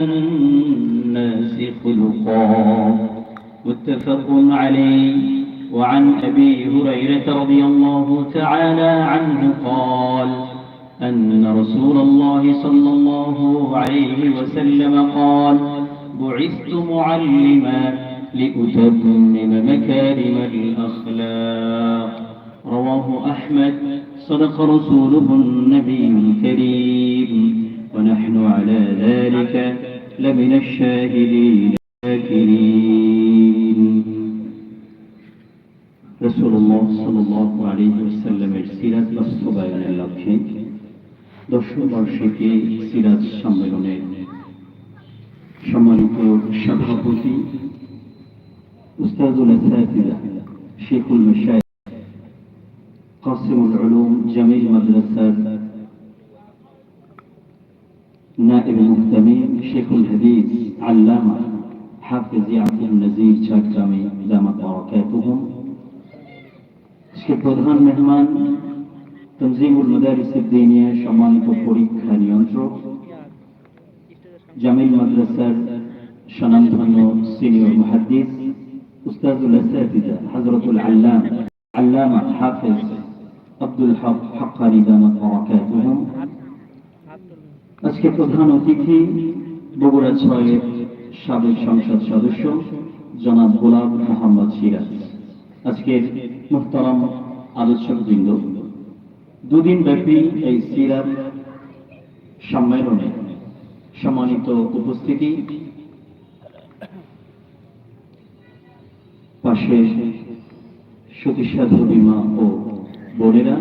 الناس خلقا. متفق عليه. وعن أبي هريرة رضي الله تعالى عنه قال أن رسول الله صلى الله عليه وسلم قال بعثت معلما لأتمم مكارم الأخلاق. رواه أحمد. صدق رسوله النبي الكريم. ونحن على ذلك لمن الشاهدين الشاكرين رسول الله صلى الله عليه وسلم সিরাত বাস্তবায়নের লক্ষ্যে দশম বার্ষিকী সিরাজ সম্মেলনের সম্মানিত সভাপতি উস্তাদুল আসাতিজা শেখুল মশাই قاسم العلوم جميل مدرسة نائب المهتمين شيخ الحديث علامة حافظ يعقوب النزير شاكرامي دامت بركاتهم আজকে প্রধান মেহমান তনজিমুল মাদারিস দিনিয়া সম্মানিত পরীক্ষা নিয়ন্ত্রক জামিল মাদ্রাসার স্বনামধন্য সিনিয়র মুহাদ্দিস উস্তাদুল আসাতিজা হযরতুল আল্লাম আল্লামা হাফিজ আব্দুল হক হাক্কানি দামাত বারাকাতুহুম আজকে প্রধান অতিথি, বগুড়া ছয়ের সাবেক সংসদ সদস্য, জনাব গোলাম মোহাম্মদ সিরাজ। আজকের মুহতারাম আলোচক বৃন্দ দুদিন ব্যাপী এই সিরাত সম্মেলনে সম্মানিত উপস্থিতি। পাশে সতীসাধু বিমা ও বোনেরা,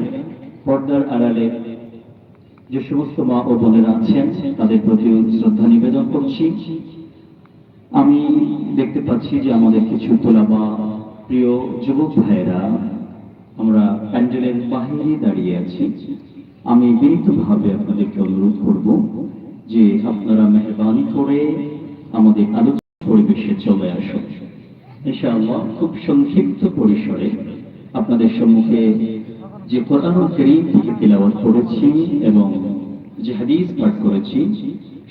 পর্দার আড়ালে যে সমস্ত মা ও বোনেরা আছেন, তাদের প্রতি শ্রদ্ধা নিবেদন করছি। আমি দেখতে পাচ্ছি যে আমাদের কিছু তোলাবা প্রিয় যুবক ভাইয়েরা, আমরা প্যান্ডেলের বাহিরে দাঁড়িয়ে আছি। আমি বিনীতভাবে আপনাদেরকে অনুরোধ করব যে আপনারা মেহরবানি করে আমাদের আলোচনা পরিবেশে চলে আসুন। ইনশাআল্লাহ, খুব সংক্ষিপ্ত পরিসরে আপনাদের সম্মুখে যে কোরআন করিম থেকে তিলাওয়াত করেছি এবং যে হাদিস পাঠ করেছি,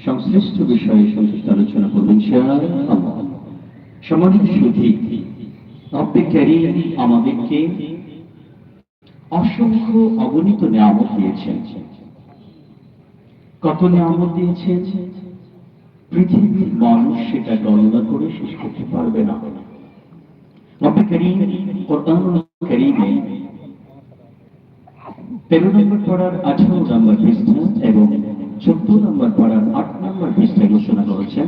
সংশ্লিষ্ট বিষয়ে সংক্ষিপ্ত আলোচনা করবেন সম্মানিত সুধী রব্বে করিম আমাদেরকে অসংখ্য অগণিত নিয়ামত দিয়েছেন। কত নিয়ামত দিয়েছেন? পৃথিবীর মানুষ সেটা গণনা করে শেষ করতে পারবে না। রব্বে করিম কোরআন করিমে তেরো নম্বর পড়ার আঠারো নম্বর পৃষ্ঠা এবং চোদ্দ নম্বর পড়ার আট নম্বর পৃষ্ঠা ঘোষণা করেছেন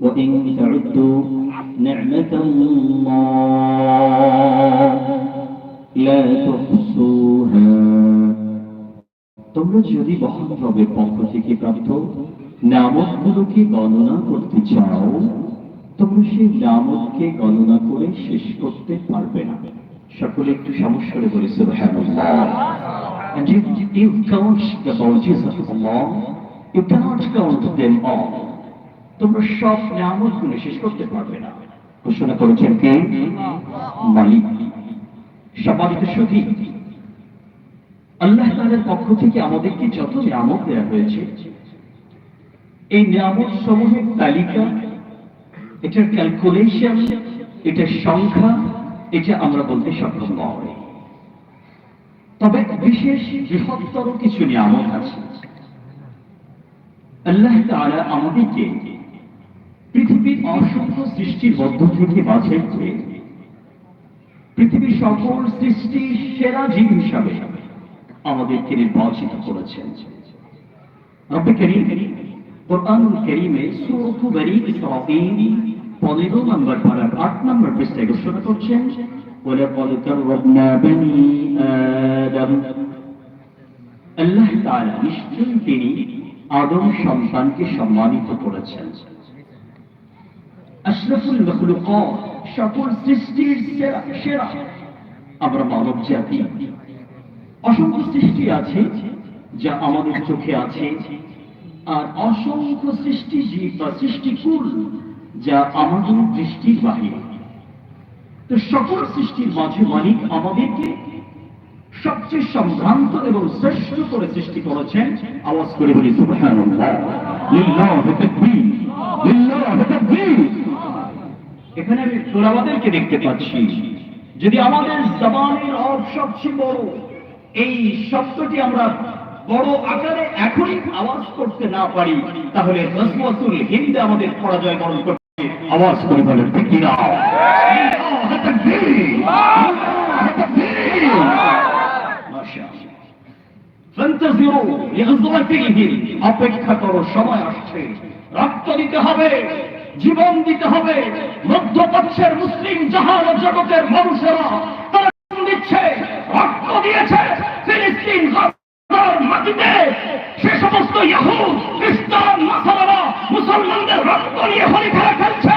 وإن تعدوا نعمة الله لا تحصوها তোমরা যদি মহান রবের পক্ষ থেকে প্রাপ্ত নামতগুলোকে গণনা করতে চাও তোমরা সেই নামতকে গণনা করে শেষ করতে পারবে না সকলে একটু them all. তোমরা সবগুলো শেষ করতে পারবে না। ঘোষণা করেছেন কে? মালিক। সুধী আল্লাহ তাদের পক্ষ থেকে আমাদেরকে যত নিয়ামত দেওয়া হয়েছে, এই নিয়ামত সমূহের তালিকা, এটার ক্যালকুলেশন এটার সংখ্যা এটা আমরা বলতে সক্ষম নয় তবে বিশেষ বৃহত্তর কিছু নিয়ামত আছে। আল্লাহ তাআলা আমাদেরকে পৃথিবীর অসংখ্য সৃষ্টির মধ্য থেকে বাছাই করে পৃথিবীর সকল সৃষ্টি সেরা জীব হিসাবে আমাদেরকে নির্বাচিত করেছেন। রব্বে করিম, কোরআনুল করিমে সূরাতু ইসরাঈল 15 নম্বর পারার 8 নম্বর পৃষ্ঠায় ঘোষণা করছেন ولقد كرمنا بني آدم আল্লাহ তাআলা নিশ্চয়ই তিনি আদম সন্তানকে সম্মানিত করেছেন আশরাফুল মখলুকাত সকল সৃষ্টির সেরা সেরা আমরা মানব জাতি অসংখ্য সৃষ্টি আছে যা আমাদের চোখে আছে আর অসংখ্য সৃষ্টি জীব বা সৃষ্টিকুল যা আমাদের দৃষ্টির বাহিরে তো সকল সৃষ্টির মাঝে মালিক আমাদেরকে সবচেয়ে সম্ভ্রান্ত এবং শ্রেষ্ঠ করে সৃষ্টি করেছেন। আওয়াজ করে বলি এখানে আমি তোলাবাদেরকে দেখতে পাচ্ছি। যদি আমাদের জবানের অর্থ সবচেয়ে বড়, এই শব্দটি আমরা বড় আকারে এখনই আওয়াজ করতে না পারি, তাহলে হিন্দে আমাদের পরাজয় বরণ করতে আওয়াজ করে বলেন, ঠিক কিনা অপেক্ষা করো, সময় আসছে। রক্ত দিতে হবে, জীবন দিতে হবে। মধ্যপ্রাচ্যের মুসলিম জাহাজ জগতের মানুষেরা তারা দিচ্ছে, রক্ত দিয়েছে, ফিলিস্তিন মাটিতে। সে সমস্ত ইহু খ্রিস্টান মাথা মুসলমানদের রক্ত নিয়ে হলি খেলা খেলছে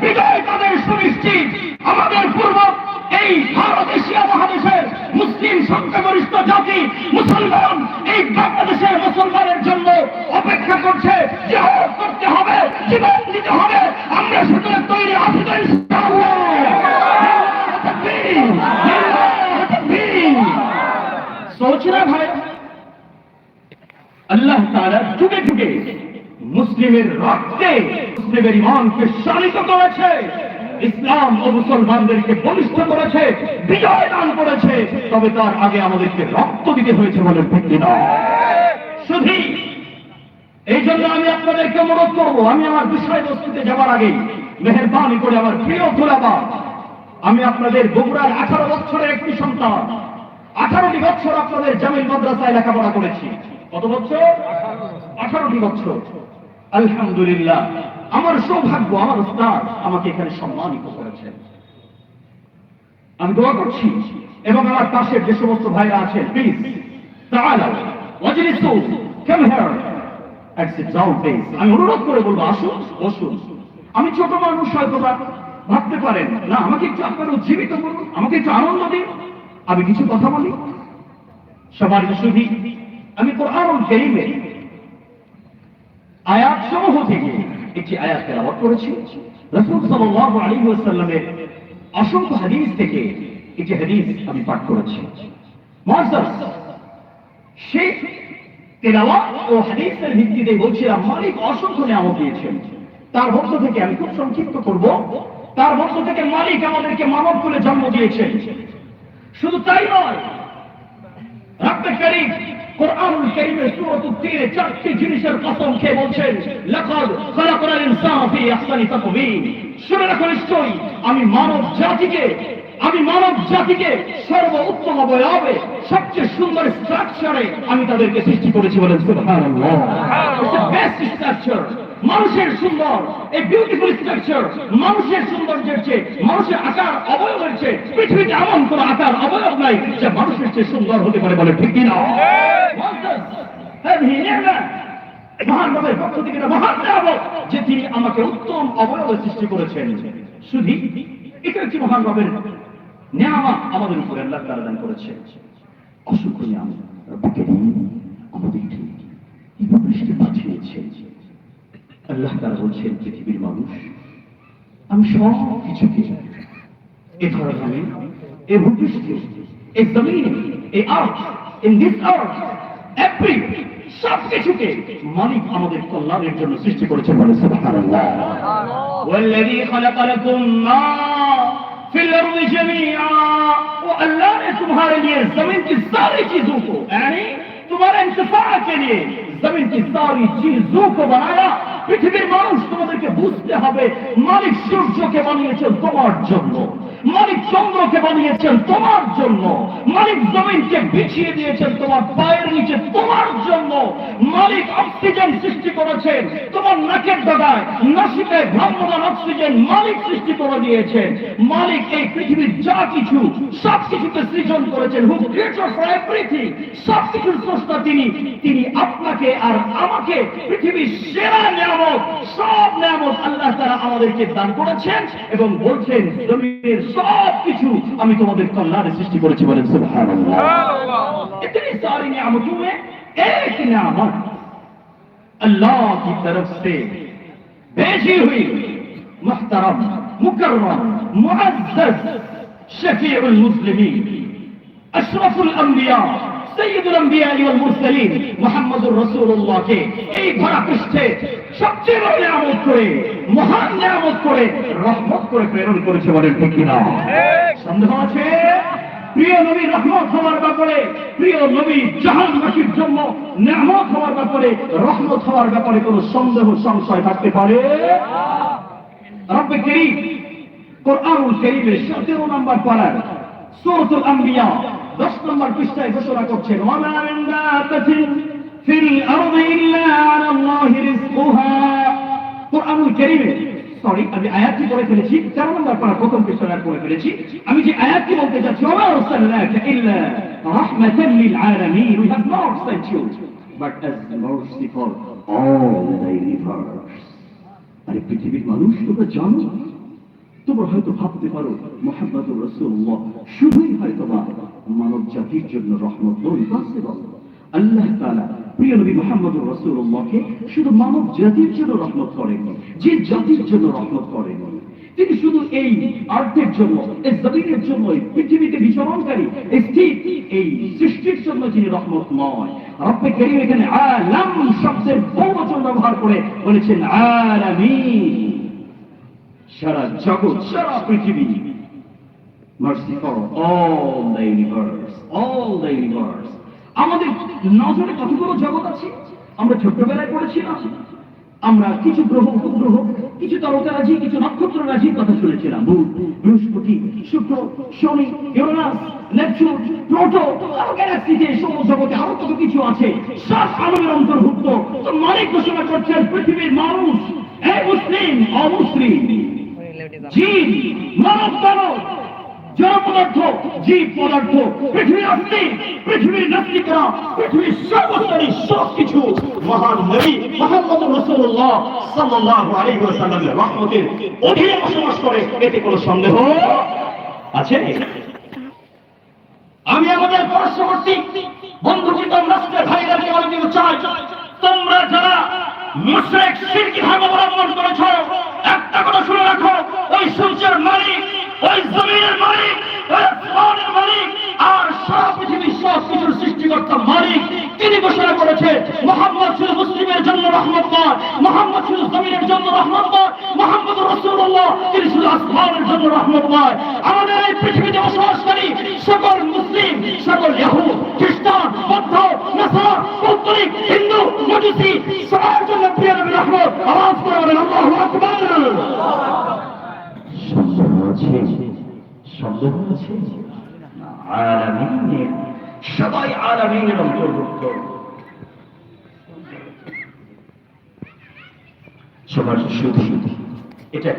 বিজয় তাদের সুনিশ্চিত আমাদের পূর্ব এই ভারত এশিয়া মহাদেশের মুসলিম সংখ্যাগরিষ্ঠ জাতি মুসলমান এই বাংলাদেশের মুসলমানের জন্য অপেক্ষা করছে জিহাদ করতে হবে জীবন দিতে হবে আমরা সকলে তৈরি আছি তো ইনশাআল্লাহ। তাকবীর! তাকবীর! सोच रहे भाई আল্লাহ তাআলা যুগে যুগে মুসলিমের রক্তে মুসলিমের ইমানকে শালিত করেছে। ইসলাম ও মুসলমানদেরকে বলিষ্ঠ করেছে, বিজয় দান করেছে। তবে তার আগে আমাদেরকে রক্ত দিতে হয়েছে বলে ঠিক না শুধু এই জন্য আমি আপনাদেরকে অনুরোধ করব, আমি আমার বিষয়বস্তুতে যাওয়ার আগে মেহরবানি করে আমার প্রিয় তোলাবা আমি আপনাদের বগুড়ার আঠারো বছরের একটি সন্তান। আঠারোটি বছর আপনাদের জামিল মাদ্রাসায় লেখাপড়া করেছি। কত বছর? আঠারোটি বছর। আলহামদুলিল্লাহ, আমার সৌভাগ্য, আমার উস্তাদ আমাকে এখানে সম্মানিত করেছেন আমি দোয়া করছি, এবং আমার পাশের যে সমস্ত ভাইরা আছেন প্লিজ আমি অনুরোধ করে বলব, আসুন, বসুন। আমি ছোট মানুষ, হয়তো ভাবতে পারেন, না, আমাকে একটু আপনারা উজ্জীবিত করুন, আমাকে একটু আনন্দ দিন। আমি কিছু কথা বলি। সবার শুধু আমি কোরআনুল কারীমে আয়াত সমূহ থেকে একটি আয়াত তেলাওয়াত করেছি। রাসূল সাল্লাল্লাহু আলাইহি ওয়াসাল্লামের অসংখ্য হাদিস থেকে একটি হাদিস আমি পাঠ করেছি। মুআজ্জাজ সেই তেলাওয়াত ও হাদিসের ভিত্তিতে বলছিলাম, মালিক অসংখ্য নিয়ামত দিয়েছেন। তার মধ্য থেকে আমি খুব সংক্ষিপ্ত করব। তার মধ্য থেকে মালিক আমাদেরকে মানব করে জন্ম দিয়েছেন। শুধু তাই নয়, রব্বে করিম কোরআনুল কারীমের সূরাতুত তিনে চারটি জিনিসের কসম খেয়ে বলছেন লাকাদ খালাকাল ইনসানা ফি আহসানি তাকওয়িম। শুনে রাখো নিশ্চয়ই আমি মানব জাতিকে আমি মানব জাতিকে সর্ব উত্তম অবয়বে সবচেয়ে সুন্দর স্ট্রাকচারে আমি তাদেরকে সৃষ্টি করেছি বলেন সুবহানাল্লাহ। বেস্ট স্ট্রাকচার মানুষের সুন্দর, এই বিউটিফুল স্ট্রাকচার মানুষের সুন্দর চেয়ে, মানুষের আকার অবয়ব হয়েছে পৃথিবীতে এমন কোন আকার অবয়ব নাই যে মানুষের চেয়ে সুন্দর হতে পারে বলে ঠিক কিনা? হ্যাঁ, যে তিনি আমাকে উত্তম অবয়বের সৃষ্টি করেছেন। শুধু এটা একটি মহান নেওয়া আমাদের উপরে আল্লাহ তারা দান করেছে। বাঁচিয়েছে আল্লাহ তারা বলছেন পৃথিবীর মানুষ আমি সব কিছুকে এ ধরাধামে এ ভূপৃষ্ঠে এ জমিন এ earth in this earth every সব কিছুকে মালিক আমাদের কল্যাণের জন্য সৃষ্টি করেছেন বলে সুবহানাল্লাহ ওয়াল্লাযী খালাকা লাকুম মা ফিল আরদি জামিআ ও আল্লাহ ने तुम्हारे लिए ज़मीन की सारी चीज़ों को यानी तुम्हारे इंतफा के लिए ज़मीन की सारी चीज़ों को बनाया পৃথিবীর মানুষ তোমাদেরকে বুঝতে হবে, মালিক সূর্যকে বানিয়েছেন তোমার জন্য। মালিক চন্দ্রকে বানিয়েছেন তোমার জন্য। মালিক জমিনকে বিছিয়ে দিয়েছেন তোমার পায়ের নিচে তোমার জন্য। মালিক অক্সিজেন সৃষ্টি করেছেন তোমার নাকের ডগায়। নাসিকায় ভ্রাম্যমান অক্সিজেন মালিক সৃষ্টি করে দিয়েছেন। মালিক এই পৃথিবীর যা কিছু, সব কিছুকে সৃজন করেছেন। হু ক্রিয়েটর ফর এভরিথিং সব কিছুর স্রষ্টা তিনি। তিনি আপনাকে আর আমাকে পৃথিবীর সেরা নিয়ামত সব নিয়ামত আল্লাহ তারা আমাদেরকে দান করেছেন এবং বলছেন জমিনের সব কিছু আমি তোমাদের কল্যাণে সৃষ্টি করেছি বলেন সুবহানাল্লাহ इतनी सारी नियामतों में एक नियामत अल्लाह की तरफ से भेजी हुई मुहतरम मुकर्रम मुअज्जज शफीउल मुस्लिमीन अशरफुल अंबिया সৈয়দুল আম্বিয়া ওয়াল মুরসালিন ব্যাপারে প্রিয় সন্দেহ সংশয় থাকতে পারে? সতেরো নম্বর পাড়ার সূরাতুল দশ নম্বর পৃষ্ঠায় ঘোষণা করছেন, ওয়ামা মিন দাব্বাতিন ফিল আরদি ইল্লা আলাল্লাহি রিজকুহা। কোরআনুল করিমে সরি আমি আয়াতটি পড়ে ফেলেছি, তেরো নম্বর পাড়া প্রথম পৃষ্ঠায় পড়ে ফেলেছি। আমি যে আয়াতটি বলতে যাচ্ছি ওমা আরসালনাকা ইল্লা রাহমাতান লিল আলামিন we have not sent you but as mercy for all the universe আরে পৃথিবীর মানুষ তোমরা জানো তোমরা হয়তো ভাবতে পারো মোহাম্মদ রসুল্লাহ শুধুই হয়তো বা মানব জাতির জন্য রহমত আল্লাহ তাআলা প্রিয় নবী মোহাম্মদ রসুল্লাহকে শুধু মানব জাতির জন্য রহমত করেননি, যে জাতির জন্য রহমত করেননি। তিনি শুধু এই আর্থের জন্য, এই জমিনের জন্য, এই পৃথিবীতে বিচরণকারী, এই স্থির, এই সৃষ্টির জন্য যিনি রহমত নয়। রব্বে করিম এখানে আলাম শব্দের বহুবচন ব্যবহার করে বলেছেন, আলামিন। সারা জগৎ, সারা পৃথিবী mercy for all the universe all the universe আমাদের নজরে কতগুলো জগৎ আছে? আমরা ছোট্টবেলায় পড়েছিলাম, আমরা কিছু গ্রহ, উপগ্রহ, কিছু তারকারাজি কিছু নক্ষত্র রাজির কথা শুনেছিলাম। বুধ, বৃহস্পতি, শুক্র, শনি, ইউরেনাস, নেপচুন, প্লুটো, গ্যালাক্সিতে সৌরজগতে আরও কত কিছু আছে? সব আলোর অন্তর্ভুক্ত। তো মালিক ঘোষণা করছেন, পৃথিবীর মানুষ, এই মুসলিম, অমুসলিম। জীব, মানব দানব, জড় পদার্থ, জীব পদার্থ, পৃথিবীর পৃথিবীর সব কিছু মহান নবী মোহাম্মদ রহমতের অধীনে বসবাস করে, এতে কোনো সন্দেহ আছে? আমি আমাদের পার্শ্ববর্তী শুধু। এটা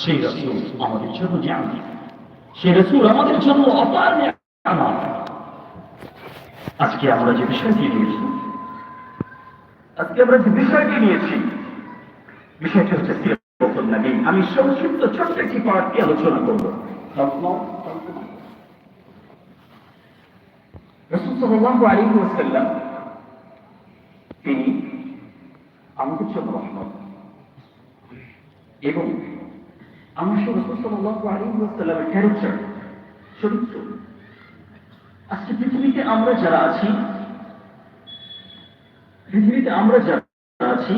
সেই রসুল আমাদের জন্য জ্ঞান সেই রসুল আমাদের জন্য অপার। আজকে আমরা যে বিষয়টি নিয়েছি, আজকে আমরা যে বিষয়টি নিয়েছি, বিষয়টি হচ্ছে আমি সংক্ষিপ্ত ছোট্ট একটি পার্টটি আলোচনা করব। রসুল সাল্লাল্লাহু তিনি আমাদের জন্য রহমত এবং আমার সে রসুল সাল্লাল্লাহু আলাইহি ক্যারেক্টার চরিত্র। আজকে পৃথিবীতে আমরা যারা আছি, পৃথিবীতে আমরা যারা আছি,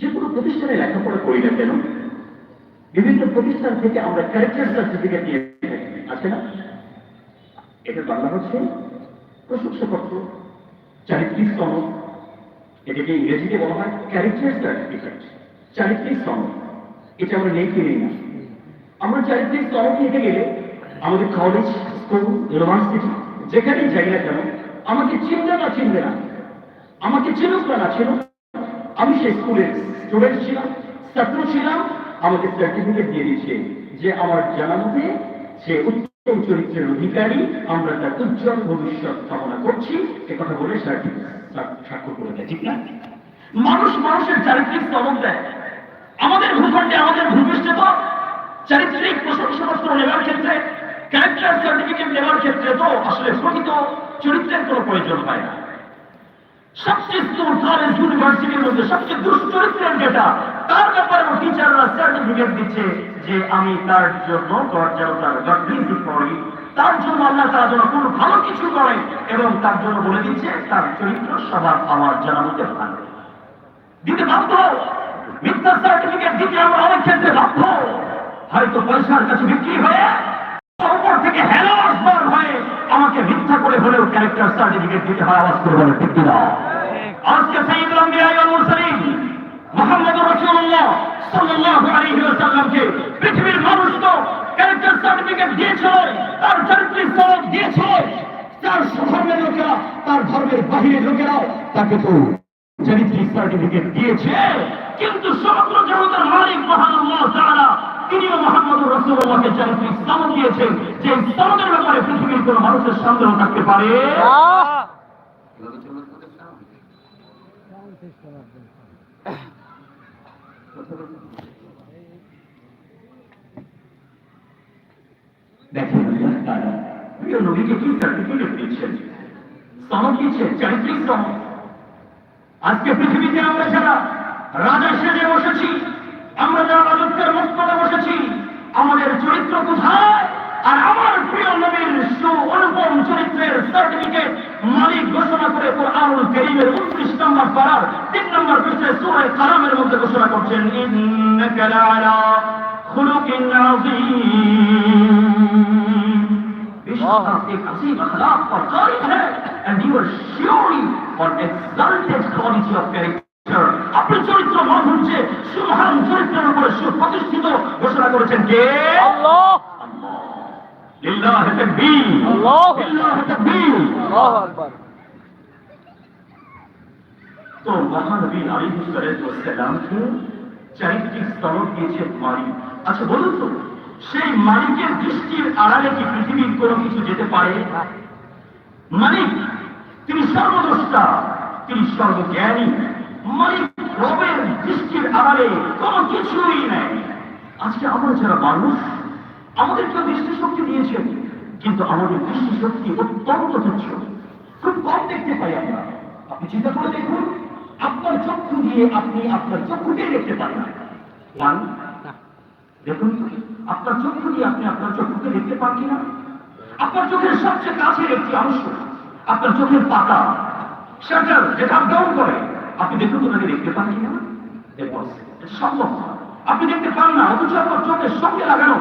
যে কোনো প্রতিষ্ঠানে লেখাপড়া করি না কেন, বিভিন্ন প্রতিষ্ঠান থেকে আমরা ক্যারেক্টার সার্টিফিকেট নিয়ে আছে না? এটার বাংলা হচ্ছে প্রশংসাপত্র চারিত্রিক সনদ এটাকে ইংরেজিতে বলা হয় ক্যারেক্টার সার্টিফিকেট চারিত্রিক সনদ এটা আমরা নেই কিনে না। আমরা চারিত্রিক সনদ নিতে গেলে আমাদের কলেজ স্কুল ইউনিভার্সিটি যেখানেই যাই না কেন, আমাকে চিনবে না চিনবে না। আমাকে চিনুক বা না চিনুক আমি সেই স্কুলের স্টুডেন্ট ছিলাম, ছাত্র ছিলাম। আমাকে সার্টিফিকেট দিয়ে দিয়েছে যে আমার জানা মতে সে উত্তম চরিত্রের অধিকারী। আমরা তার উজ্জ্বল ভবিষ্যৎ কামনা করছি। এ কথা বলে সার্টিফিকেট স্বাক্ষর করে দেয়, ঠিক না? মানুষ মানুষের চারিত্রিক স্তরণ দেয়। আমাদের ভূখণ্ডে, আমাদের ভূপৃষ্ঠে তো চারিত্রিক প্রশংসাপত্র নেওয়ার ক্ষেত্রে ক্যারেক্টার সার্টিফিকেট নেওয়ার ক্ষেত্রে তো আসলে প্রকৃত চরিত্রের কোনো প্রয়োজন হয় না। সবচেয়ে কলেজ ইউনিভার্সিটির মধ্যে, সবচেয়ে দুশ্চরিত্রের যেটা, তার ব্যাপারে টিচাররা সার্টিফিকেট দিচ্ছে যে আমি তার জন্য দরজা তার গডলিজি করি। তার জন্য আল্লাহ তারা যেন কোনো ভালো কিছু করে এবং তার জন্য বলে দিচ্ছে, তার চরিত্র সবার আমার জানা মতে ভালো। দিতে বাধ্য হয়তো পয়সার কাছে বিক্রি হয়ে উপর থেকে হ্যালো আসবার হয়ে আমাকে মিথ্যা করে হলেও ক্যারেক্টার সার্টিফিকেট দিতে হয় আওয়াজ করে বলে ঠিক কিনা? আজকে সাইদুল আম্বিয়া ওয়াল মুরসালিন মুহাম্মদুর রাসূলুল্লাহ সাল্লাল্লাহু আলাইহি ওয়াসাল্লামকে পৃথিবীর মানুষ তো ক্যারেক্টার সার্টিফিকেট দিয়েছে তার চারিত্রিক সনদ দিয়েছে তার ধর্মের লোকেরা, তার ধর্মের বাহিরের লোকেরাও তাকে তো চারিত্রিক সার্টিফিকেট দিয়েছে। কিন্তু সমগ্র জগতের মালিক মহান আল্লাহ তাআলা তিনিও মোহাম্মদুর রাসূলুল্লাহকে চারিত্রিক সনদ দিয়েছেন, যে সনদের ব্যাপারে পৃথিবীর কোনো মানুষের সন্দেহ থাকতে পারে। আজকে পৃথিবীতে আমরা যারা রাজা সেজে বসেছি, আমরা যারা রাজত্বের মস্তকে বসেছি, আমাদের চরিত্র কোথায়? আর আমার প্রিয় নবীর সু অনুপম চরিত্রের সার্টিফিকেট মালিক ঘোষণা করে কোরআনুল গরিবের উনত্রিশ নম্বর পাড়ার তিন নম্বর পৃষ্ঠে সুরায় কালামের মধ্যে ঘোষণা করছেন And you are surely for exalted quality of character. আপনি চরিত্র মাধুর্যে সুমহান চরিত্রের উপরে সুপ্রতিষ্ঠিত ঘোষণা করেছেন কে? আল্লাহ। আল্লাহু। লিল্লাহ তাকবীর। আল্লাহু আকবার। তো মহানবী আলাইহিস সালামকে চারিত্রিক স্তরক দিয়েছে মালিক আচ্ছা বলুন তো সেই মালিকের দৃষ্টির আড়ালে কি পৃথিবীর কোনো কিছু যেতে পারে? মালিক তিনি সর্বদ্রষ্টা তিনি সর্বজ্ঞানী। মালিক রবের দৃষ্টির আড়ালে কোনো কিছুই নেই। আজকে আমরা যারা মানুষ আমাদেরকে দৃষ্টিশক্তি দিয়েছেন, কিন্তু আমাদের দৃষ্টিশক্তি অত্যন্ত তুচ্ছ। খুব কম দেখতে পাই আমরা। আপনি চিন্তা করে দেখুন, আপনার চক্ষু দিয়ে আপনি আপনার চক্ষুকে দেখতে পান না। দেখুন আপনার চক্ষু দিয়ে আপনি আপনার চক্ষুকে দেখতে পান কিনা? আপনার চোখের সবচেয়ে কাছের একটি অংশ, আপনার চোখের পাতা শাটার যেটা ডাউন করে আপনি দেখুন তো দেখতে পান. এটা সম্ভব আপনি দেখতে পান না, অথচ আপনার চোখের সঙ্গে লাগানো।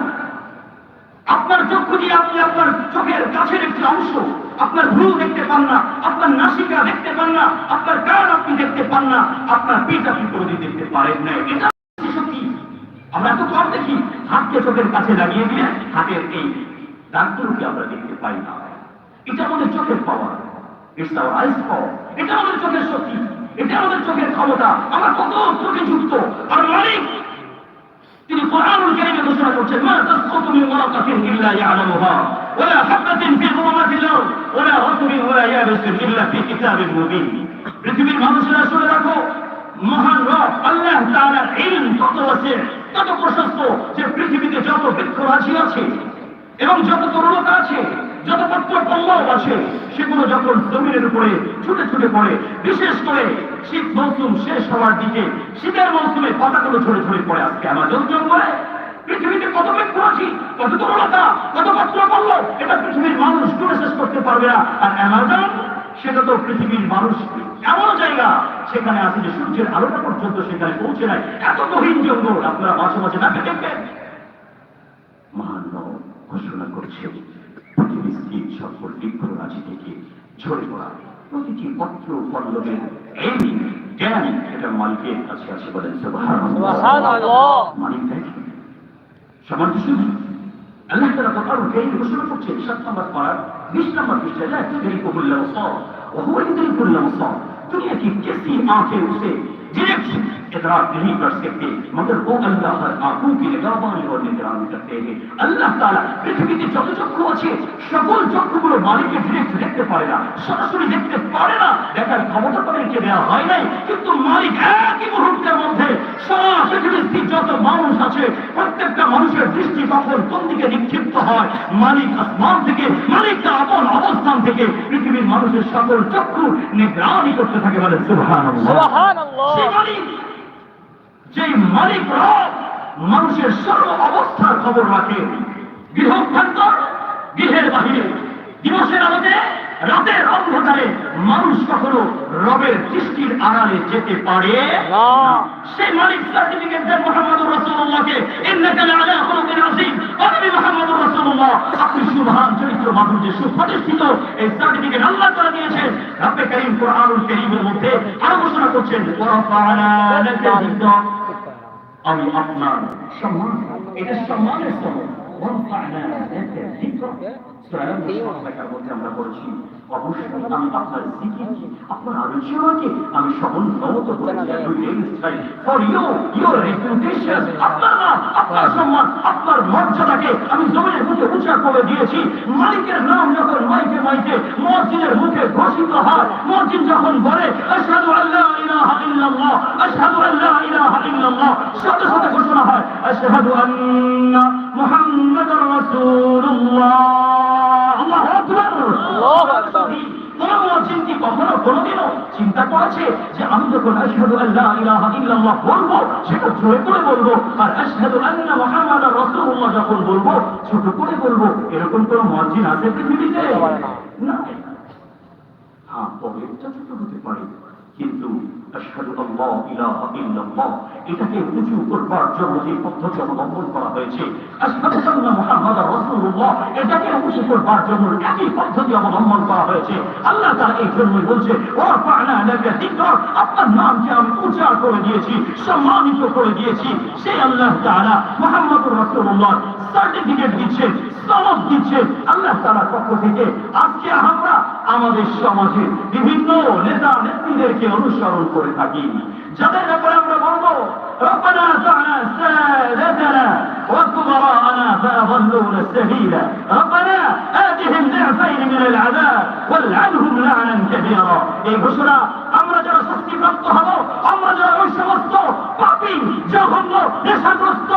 আপনার চক্ষু দিয়ে আপনি আপনার চোখের কাছের একটি অংশ, আপনার ভ্রু দেখতে পান না, আপনার নাসিকা দেখতে পান না, আপনার কান আপনি দেখতে পান না, আপনার পিঠ আপনি কোনোদিন দেখতে পারেন না এটা সত্যি আমরা এত কম দেখি, হাতকে চোখের কাছে লাগিয়ে দিয়ে হাতের এই দাগগুলোকে আমরা দেখতে পাই না। এটা আমাদের চোখের পাওয়ার। ইটস আওয়ার আইস এটা আমাদের চোখের শক্তি। এটা আমাদের চোখের ক্ষমতা। আমরা কত চোখে যুক্ত। আর মালিক, তিনি কোরআনুল কারীমে ঘোষণা করছেন, মা তাসকুতু মিন ওয়ারাকাতিন ইল্লা ইয়ালামুহা, ওয়ালা হাবাতিন ফি যুলুমাতিল আরদ ওয়ালা রাতবিন ওয়ালা ইয়াবিসিন ইল্লা ফি কিতাবিন মুবিন। পৃথিবীর মানুষেরা শুনে রাখো, মহান রব, আল্লাহ তাআলার ইলম কত আছে, কত প্রশস্ত, যে পৃথিবীতে যত বৃক্ষ রাশি আছে, এবং যত তরুণতা আছে যত পত্র পল্লব আছে, সেগুলো যখন জমিনের উপরে ছুটে ছুটে পড়ে, বিশেষ করে শীত মৌসুম শেষ হওয়ার দিকে, শীতের মৌসুমে পাতাগুলো ঝরে ঝরে পড়ে আজকে আমাজন জঙ্গলে পৃথিবীতে কত আছে, কত তরুণতা কত পত্র পল্লব এটা পৃথিবীর মানুষ গুণে শেষ করতে পারবে না। আর অ্যামাজন, সেটা তো পৃথিবীর মানুষ এমন জায়গা, সেখানে আছে যে সূর্যের আলোটা পর্যন্ত সেখানে পৌঁছে নাই এত গহীন জঙ্গল, আপনারা মাঝে মাঝে নাকে দেখবেন। মহান ঘোষণা করছে। বিস্তৃত সকল বৃক্ষরাজি থেকে ঝরে পড়া প্রতিটি পত্র পল্লবের এই জ্ঞান এটা মালিকের কাছে আছে বলেন মালিক দেখেন সমান শুধু আল্লাহ তারা কোথাও জ্ঞান ঘোষণা করছে সাত নম্বর পাড়ার বিশ নম্বর পৃষ্ঠায় যায় তুমি কবুল্লাহ সব ও হুয়াই তুমি কবুল্লাহ সব তুমি একটি কেসি আঁকে উঠে ডিরেকশন इदराक नहीं कर सकते मगर वो अल्लाह हर आंखों की निगरानी और निगरानी करते हैं আল্লাহ তাআলা পৃথিবীতে যত চক্ষু আছে সকল চক্ষুগুলো মালিককে ডিরেক্ট দেখতে পারে না সরাসরি দেখতে পারে না দেখার ক্ষমতা তাদেরকে দেওয়া হয় নাই কিন্তু মালিক একই মুহূর্তের মধ্যে সারা পৃথিবীর যত মানুষ আছে প্রত্যেকটা মানুষের দৃষ্টি তখন কোন দিকে নিক্ষিপ্ত হয় মালিক আসমান থেকে মালিক তার আপন অবস্থান থেকে পৃথিবীর মানুষের সকল চক্ষু নিগরানি করতে থাকে বলে সুবহানাল্লাহ সুবহানাল্লাহ সেই মালিক রব মানুষের সর্ব অবস্থার খবর রাখে। গৃহভ্যন্তর গৃহের বাহিরে। দিবসের আলোতে রাতের অন্ধকারে মানুষ কখনো রবের দৃষ্টির আড়ালে যেতে পারে সেই মালিক সার্টিফিকেট দেন মোহাম্মদ রসুল্লাহকে আপনি সুবহান চরিত্র মাধুর্যে সুপ্রতিষ্ঠিত এই সার্টিফিকেট আল্লাহ তাআলা দিয়েছেন। রব্বে কারীম কোরআনুল কারীমের মধ্যে আরও ঘোষণা করছেন আমি আপনার সম্মান। এটা সম্মানের স্তর আমরা পড়েছি অবশ্যই আমি আপনার আপনার আলোচনাকে আমি সমুন্নত করেছি ফর ইউ ইউর রেপুটেশন আপনার নাম আপনার সম্মান আপনার মর্যাদাকে আমি জমিনের মুখে উঁচা করে দিয়েছি। মালিকের নাম যখন মাইকে মাইকে মসজিদের মুখে ঘোষিত হয় মসজিদ যখন বলে আশহাদু আল্লাহ ইলাহা ইল্লাল্লাহ আশহাদু আল্লাহ ইলাহা ইল্লাল্লাহ সাথে সাথে ঘোষণা হয় আশহাদু আন্না কোনোদিনও চিন্তা করেছে যে আমি যখন আশহাদু আল্লাহ ইলাহা ইল্লাল্লাহ বলব সেটা জোরে করে বলব আর আশহাদু আন্না মুহাম্মাদার রাসূলুল্লাহ যখন বলব ছোট করে বলব এরকম কোন মসজিদ আছে পৃথিবীতে? না। হ্যাঁ পরেরটা ছোট হতে পারে। অবলম্বন করা হয়েছে আল্লাহ এই জন্যই বলছে আপনার নামকে আমি করে দিয়েছি, সম্মানিত করে দিয়েছি সেই আল্লাহ তাআলা মুহাম্মদুর রাসূলুল্লাহ সার্টিফিকেট দিচ্ছেন, সনদ দিচ্ছেন। আল্লাহ তাআলার পক্ষ থেকে আজকে আমরা আমাদের সমাজে বিভিন্ন নেতা নেত্রীদেরকে অনুসরণ করে থাকি যাদের ব্যাপারে আমরা বলবো ربنا اجعلنا سادتنا وكبراءنا فأضلونا السبيل ربنا آتهم ضعفين من العذاب والعنهم لعنا كبيرا এই ঘোষণা আমরা যারা শাস্তিপ্রাপ্ত হব আমরা যারা ওই সমস্ত পাপী জঘন্য নেশাগ্রস্ত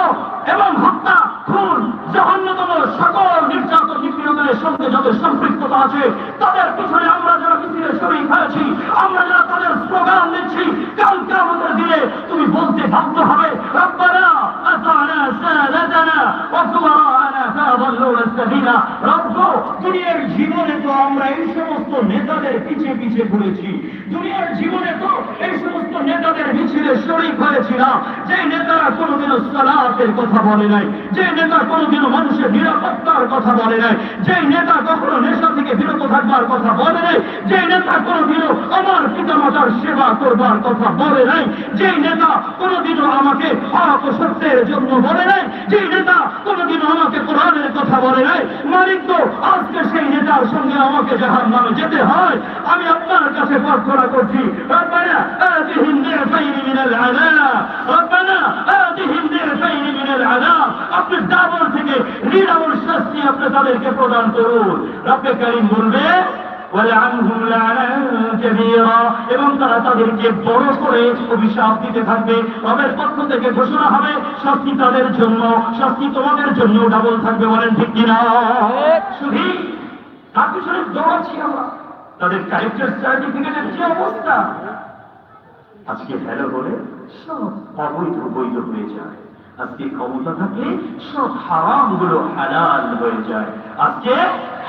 এবং হত্যা খুন জঘন্যতম সকল নির্যাতন নিপীড়নের সঙ্গে যাদের সম্পৃক্ততা আছে, তাদের পিছনে আমরা যারা মিছিলে শরীর হয়েছি, আমরা যারা তাদের স্লোগান দিচ্ছি, কালকে আমাদের দিনে তুমি বলতে বাধ্য হবে জীবনে তো আমরা এই সমস্ত নেতাদের পিছে পিছে ঘুরেছি। দুনিয়ার জীবনে তো এই সমস্ত নেতাদের মিছিলে শরীক হয়েছিলাম যে নেতারা কোনোদিনও সালাতের কথা বলে নাই, যে নেতা কোনোদিনও মানুষের নিরাপত্তার কথা বলে নাই, যে নেতা কখনো নেশা থেকে বিরত থাকবার কথা বলে নাই, যে নেতা কোনোদিনও আমার পিতামাতার সেবা করবার কথা বলে নাই, যে নেতা কোনোদিনও আমাকে হক সত্যের জন্য বলে নাই, যে নেতা কোনোদিনও আমাকে কোরআনের কথা বলে নাই। মালিক তো আজকে সেই নেতার সঙ্গে আমাকে জাহান নামে যেতে হয়। আমি আপনার কাছে প্রার্থনা প্রার্থনা করছি। আপনি ডাবল থেকে নিরাবল শাস্তি আপনি তাদেরকে প্রদান করুন। রব্বে কারীম বলবে এবং তারা তাদেরকে বড় করে অভিশাপ দিতে থাকবে। তাদের পক্ষ থেকে ঘোষণা হবে, শাস্তি তাদের জন্য, শাস্তি তোমাদের জন্য ডাবল থাকবে বলেন ঠিক কিনা? শুধু তার পিছনে দৌড়াচ্ছি আমরা। তাদের ক্যারেক্টার সার্টিফিকেটের কি অবস্থা? আজকে হ্যালো হলে সব অবৈধ বৈধ হয়ে যায়। আজকে ক্ষমতা থাকে, সব হারামগুলো হালাল হয়ে যায়। আজকে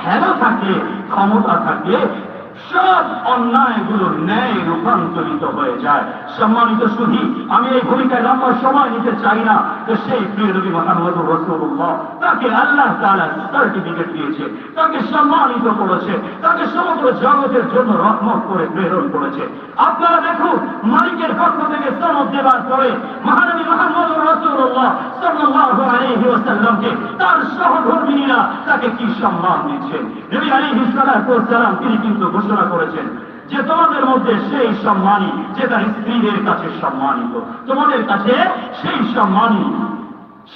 হ্যালো থাকে, ক্ষমতা থাকে, সব অন্যায়গুলো ন্যায় রূপান্তরিত হয়ে যায়। সম্মানিত সুধী, আমি এই ভূমিকায় লম্বা সময় নিতে চাই না। যে সেই প্রিয় নবী মোহাম্মদ রসুল্লাহ তাকে আল্লাহ তাআলা সার্টিফিকেট দিয়েছে, তাকে সম্মানিত করেছে, তাকে সমগ্র জগতের জন্য রহমত করে প্রেরণ করেছে। আপনারা দেখুন, মালিকের পক্ষ থেকে সনদ দেবার পরে মহানবী মোহাম্মদ রসুল্লাহ সাল্লাল্লাহু আলাইহি ওয়াসাল্লামকে তার সহধর্মিনীরা তাকে কি সম্মান নবী আলাইহিস সালাতু ওয়াসসালাম তিনি কিন্তু ঘোষণা করেছেন যে তোমাদের মধ্যে সেই সম্মানী, যে তার স্ত্রীদের কাছে সম্মানিত, তোমাদের কাছে সেই সম্মানী,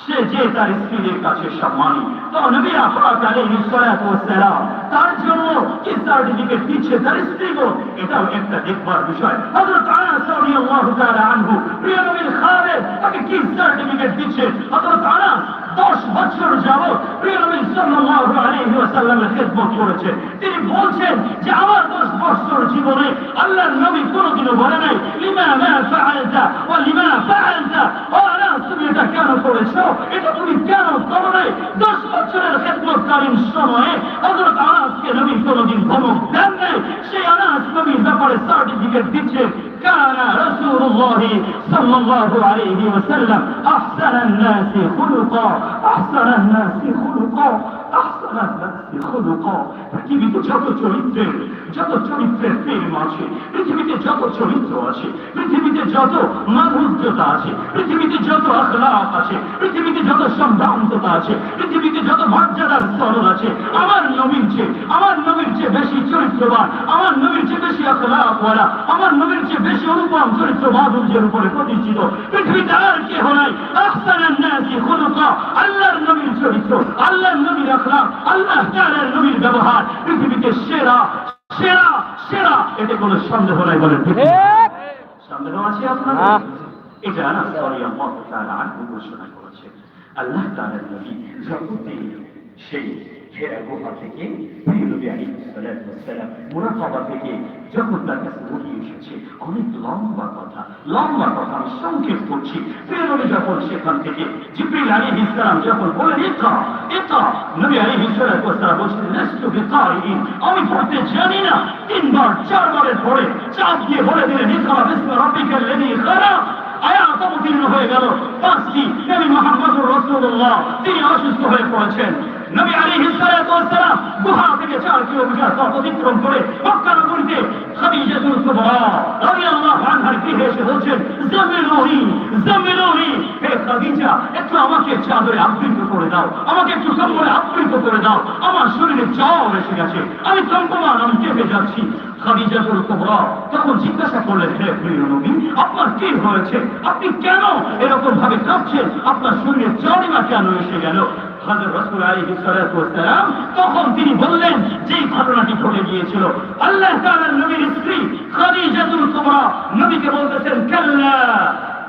সে যে তার স্ত্রীদের কাছে সম্মানী। তো নবী আফরাত আলাইহিস সালাতু ওয়াসসালাম তার জন্য কি সার্টিফিকেট দিচ্ছে তার স্ত্রীগণ এটাও একটা দেখবার বিষয়। হযরত আনাস রাদিয়াল্লাহু প্রিয় নবীর খাদেম, তাকে কি সার্টিফিকেট দিচ্ছে? হযরত আনাস দশ বছর করেছে। তিনি বলছেন যে আমার দশ বছর জীবনে আল্লাহর নবী কোনোদিনও বলে নাই, লিমা মা ফাআলতা ওয়া লিমা ফাআলতা ও আনাস তুমি এটা কেন করেছ? এটা তুমি কেন করবে দশ বছরের খেদমতকালীন সময়ে হজরত আনাসকে নবী কোনদিন ধমক দেন নাই। সেই আনাস নবীর ব্যাপারে সার্টিফিকেট দিচ্ছে। كان رسول الله صلى الله عليه وسلم أحسن الناس خلقا أحسن الناس خلقا أحسن الناس خلقا পৃথিবীতে যত চরিত্রের যত চরিত্রের ফিল্ম আছে, পৃথিবীতে যত চরিত্র আছে, পৃথিবীতে যত মাধুর্যতা আছে, পৃথিবীতে যত আখলাক আছে, পৃথিবীতে যত সম্ভ্রান্ততা আছে, পৃথিবীতে যত মর্যাদার স্তর আছে, আমার নবীর চেয়ে, আমার নবীর চেয়ে বেশি চরিত্রবান, আমার নবীর চেয়ে বেশি আখলাকওয়ালা আমার নবীর চেয়ে বেশি অনুপম চরিত্র মাধুর্যের উপরে প্রতিষ্ঠিত। পৃথিবীতে আর কেহ নাই। আহসানান নাসি খুলুকা, আল্লাহর নবীর চরিত্র, আল্লাহর নবীর আখলাক আল্লাহ নবীর ব্যবহার, পৃথিবীতে সেরা সেরা সেরা। এতে কোনো সন্দেহ নাই বলেন ঠিক সন্দেহ আছে আপনার এটা না সরি আল্লাহ তারা আর ঘোষণা করেছে। আল্লাহ তাআলার নবী জগতে সেই হেরা গুহা মুরাকাবা থেকে যখন তার কাছে এসেছে, অনেক লম্বা কথা লম্বা কথা আমি সংক্ষেপ করছি যখন সেখান থেকে জিব্রিল আলাইহিস সালাম যখন বলেন নবী সালাতু ওয়াসসালাম বলছেন আমি পড়তে জানি না। তিনবার, চারবারের পরে চাপ দিয়ে বলে দিলেন বিসমি রাব্বিকাল লাযী খালাক। আয়াত অবতীর্ণ হয়ে গেল। পাঁচটি নবী রাসূলুল্লাহ, তিনি অসুস্থ হয়ে পড়েছেন। নবী সালাতু ওয়াসসালাম গুহা থেকে চার কিলোমিটার অতিক্রম করে মক্কা নগরীতে আপনার কি হয়েছে? আপনি কেন এরকম ভাবে কাঁপছেন আপনার শরীরে জরিমা কেন এসে গেল? তখন তিনি বললেন যে ঘটনাটি ঘটে গিয়েছিল আল্লাহ নবীর স্ত্রী খাদিজাতুল কুমরা নবীকে বলতেছেন, কাল্লা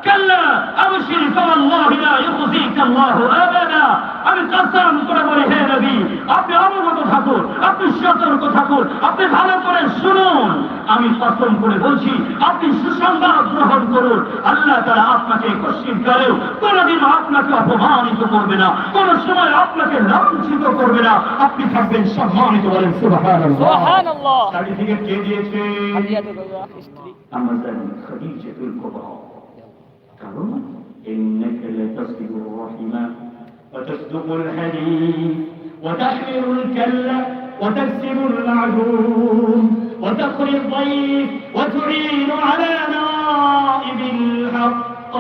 কাল্লা আবশির ফাওয়াল্লাহি লা ইউখজিকা আল্লাহু আবাদা। আমি কসম করে বলি হে নবী আপনি অবগত থাকুন আপনি সতর্ক থাকুন আপনি ভালো করে শুনুন। আমি কসম করে বলছি আপনি সুসংবাদ গ্রহণ করুন। আল্লাহ তারা আপনাকে কশিন করেও কোনোদিন আপনাকে অপমানিত করবে না কোন সময় আপনাকে লাঞ্ছিত করবে না। আপনি থাকবেন সম্মানিত বলেন সুবহানাল্লাহ। সার্টিফিকেট কে দিয়েছে? আমরা জানি খাদিজাতুল কুবরা। تعلم إنك لتصل الرحم وتصدق الحديث وتحمل الكلة وتكسب المعدوم وتقري الضيف وتعين على نائب الحق.